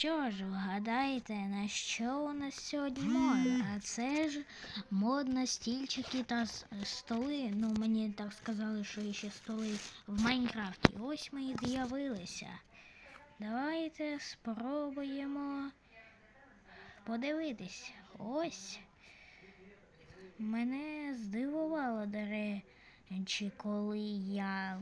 що ж, вгадайте, на що у нас сьогодні мода? А це ж мод на стільчики та столи. Ну, мені так сказали, що ще столи в Майнкрафті. Ось ми і з'явилися. Давайте спробуємо подивитись. Ось. Мене здивувало, до речі, коли я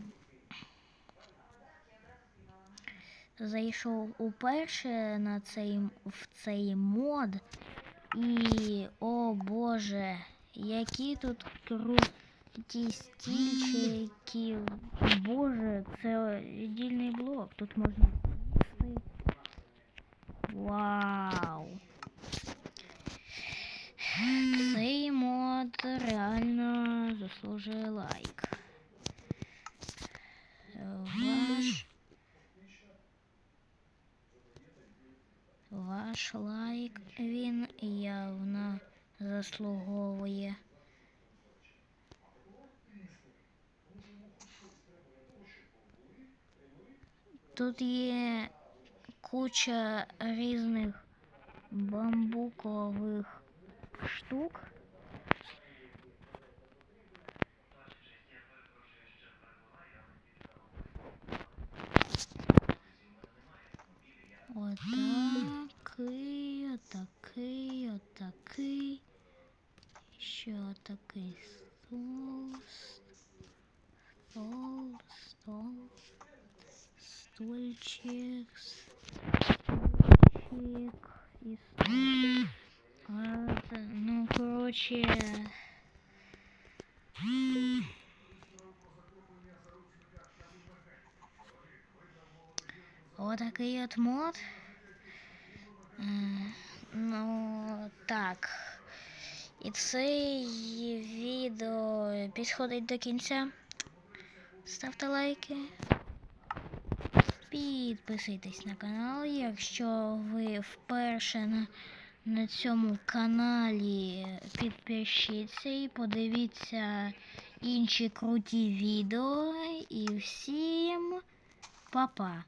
зайшов уперше на цей, в цей мод. І, о Боже, які тут круті стільчики. Боже, це віддільний блок. Тут можна. Вау! Цей мод реально заслужує лайк. Ваш Ваш лайк він явно заслуговує. Тут є куча різних бамбукових штук. Отакий, отакий, отакий. Ще отакий стол. Стол, стол. Стульчик. Стульчик і це, ну, короче. Отакий от мод. Ну, так. І це відео підходить до кінця. Ставте лайки. Підписуйтесь на канал, якщо ви вперше на, на цьому каналі підпишіться і подивіться інші круті відео. І всім па-па!